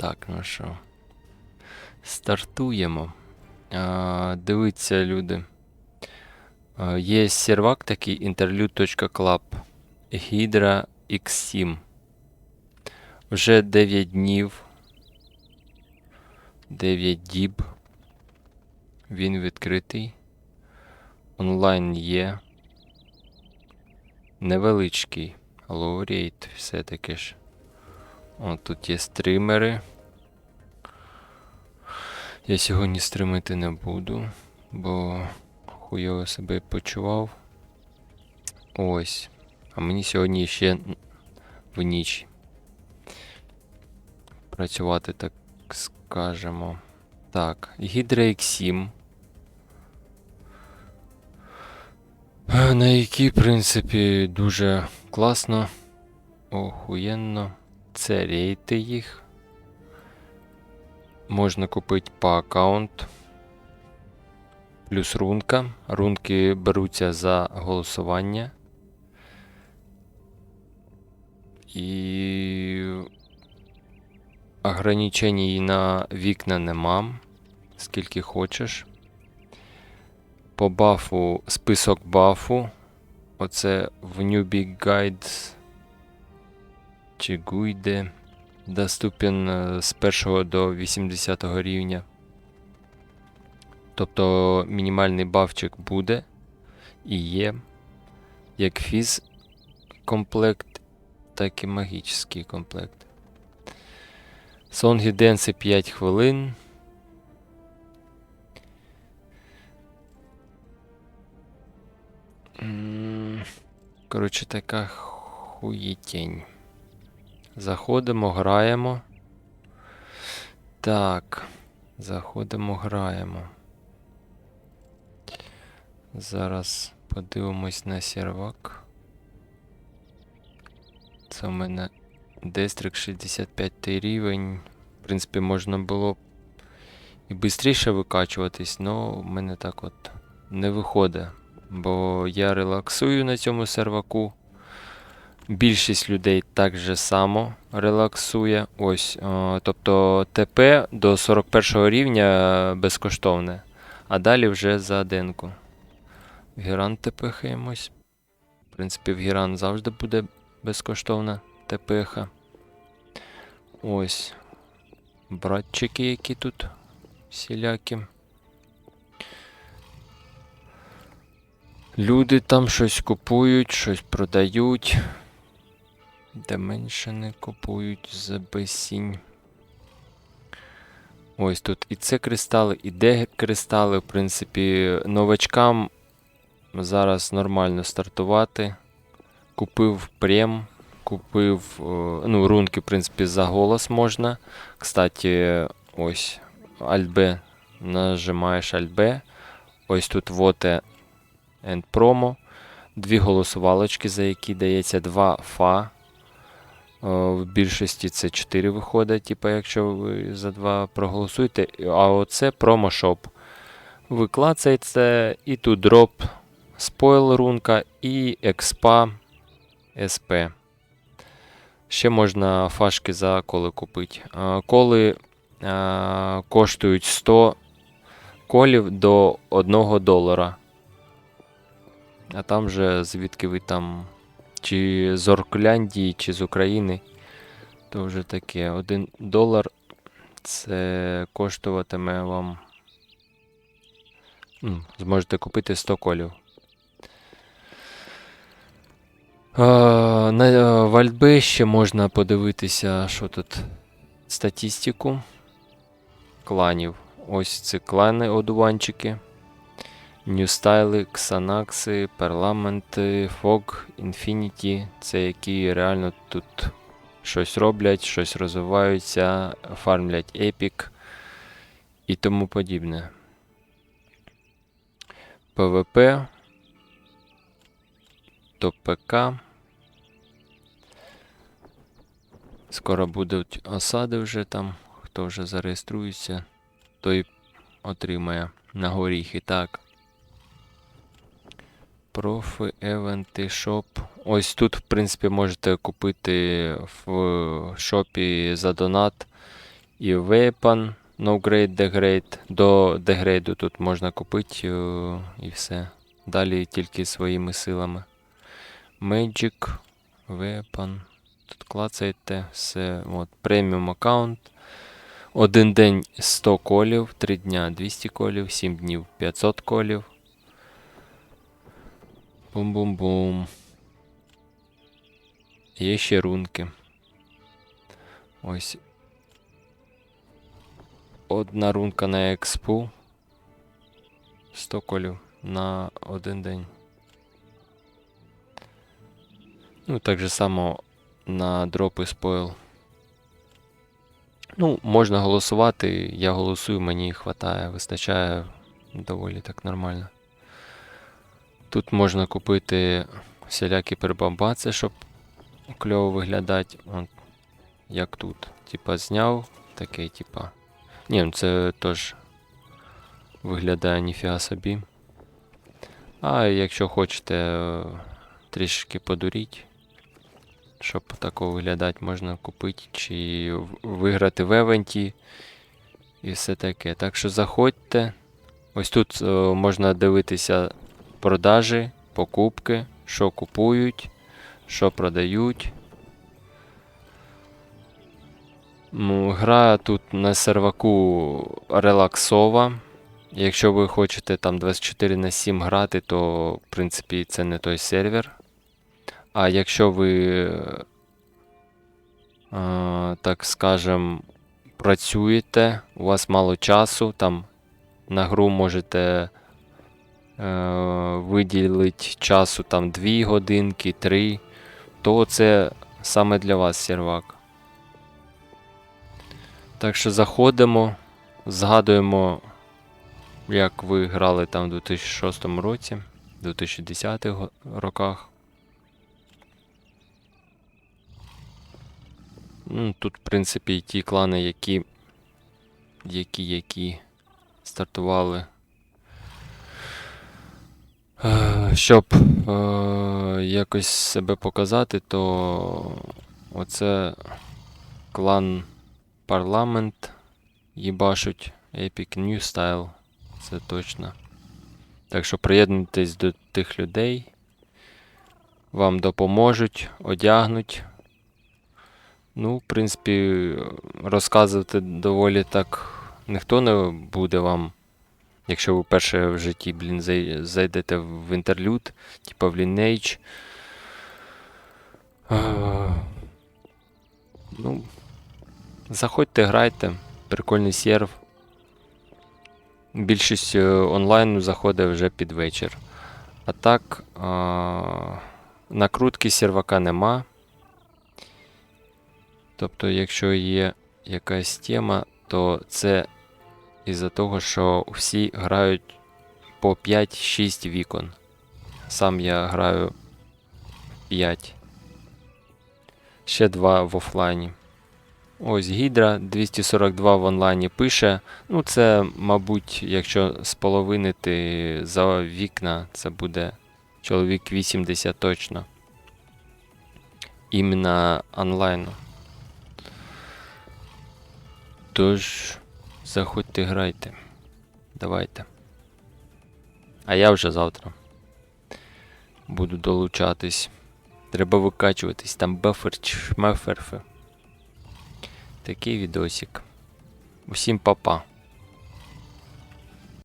Так, ну що. Стартуємо. А, дивіться, люди. А, є сервак такий interlude.club Hydra X7. Вже 9 днів. 9 діб. Він відкритий. Онлайн є. Невеличкий. Rate, все таке ж. О, тут є стримери. Я сьогодні стримити не буду, бо хуйово себе почував. Ось. А мені сьогодні ще в ніч працювати, так скажемо. Так, Hydra X7. Е, На якій, в принципі, дуже класно, охуєнно. Це рейти їх. Можна купити по аккаунт. Плюс рунка. Рунки беруться за голосування. І ограничень на вікна нема. Скільки хочеш. По бафу список бафу. Оце в Newbie Guides чи Гуйде. Доступен е, з 1 до 80 рівня. Тобто мінімальний бафчик буде і є. Як фіз комплект, так і магічний комплект. Сонгі Денси 5 хвилин. Коротше, така хуєтень. Заходимо, граємо. Так. Заходимо, граємо. Зараз подивимось на сервак. Це у мене Дестрик 65 рівень. В принципі, можна було б і швидше викачуватись, але в мене так от не виходить. Бо я релаксую на цьому серваку. Більшість людей так же само релаксує. Ось, е, тобто ТП до 41 рівня безкоштовне, а далі вже за денку. В Гіран ТПХаємось. В принципі, в Гіран завжди буде безкоштовна ТПХ. Ось. Братчики, які тут всілякі. Люди там щось купують, щось продають. Де менше не купують за безсінь. Ось тут і це кристали, і де кристали. В принципі, новачкам зараз нормально стартувати. Купив прем, купив. е, Ну, рунки, в принципі, за голос можна. Кстати, ось Alt-B. Нажимаєш Alt-B. Ось тут воте End Promo. Дві голосувалочки, за які дається 2 фа. Е, В більшості це 4 виходить, типу, якщо ви за 2 проголосуєте. А оце промошоп. Ви і тут дроп, спойл рунка і експа СП. Ще можна фашки за коли купити. Е, Коли е, коштують 100 колів до 1 долара. А там же звідки ви там, чи з Оркляндії, чи з України, то вже таке. Один долар це коштуватиме вам. Зможете купити 100 колів. На е, в Альтбе ще можна подивитися, що тут статистику кланів. Ось це клани одуванчики. Ньюстайли, Ксанакси, Парламенти, Фог, Інфініті. Це які реально тут щось роблять, щось розвиваються, фармлять епік і тому подібне. ПВП. ТОПК. Скоро будуть осади вже там. Хто вже зареєструється, той отримає на горіхи. Так. Профи, евенти, шоп. Ось тут, в принципі, можете купити в шопі за донат І weapon, no grade, degrade. До дегрейду тут можна купити е, і все. Далі тільки своїми силами. Magic, weapon. Тут клацаєте, все. От, преміум аккаунт. Один день 100 колів, 3 дня 200 колів, 7 днів 500 колів. Бум-бум-бум. Є ще рунки. Ось. Одна рунка на експу. 100 колів на один день. Ну, так же само на дропи спойл. Ну, можна голосувати. Я голосую, мені хватає, вистачає доволі так нормально. Тут можна купити всілякі прибамбаци, щоб кльово виглядати. От, як тут. Типа зняв, такий, типа. Ні, ну це теж виглядає ніфіга собі. А якщо хочете е, трішки подуріть, щоб такого виглядати, можна купити чи виграти в евенті і все таке. Так що заходьте. Ось тут е, можна дивитися продажі, покупки, що купують, що продають. Ну, Гра тут на серваку релаксова. Якщо ви хочете там 24 на 7 грати, то в принципі це не той сервер. А якщо ви, е, так скажем, працюєте, у вас мало часу, там на гру можете е, виділити часу там 2 годинки, 3, то це саме для вас сервак. Так що заходимо, згадуємо, як ви грали там в 2006 році, 2010 роках. Ну, тут, в принципі, і ті клани, які, які, які стартували. Е, Щоб е, якось себе показати, то оце клан парламент їбашуть Epic New Style. Це точно. Так що приєднуйтесь до тих людей. Вам допоможуть, одягнуть. Ну, в принципі, розказувати доволі так ніхто не буде вам. Якщо ви перше в житті, блін, зайдете в інтерлюд, типа в Lineage. Ну, заходьте, грайте. Прикольний серв. Більшість е, онлайну заходить вже під вечір. А так, накрутки сервака нема. Тобто, якщо є якась тема, то це із-за того, що всі грають по 5-6 вікон. Сам я граю 5. Ще 2 в офлайні. Ось Гідра 242 в онлайні пише. Ну, це, мабуть, якщо споловинити за вікна, це буде чоловік 80 точно. Іменно онлайну. Тож, заходьте, грайте. Давайте. А я вже завтра буду долучатись. Треба викачуватись, там бафер шмеферфи. Такий відосик. Усім па-па.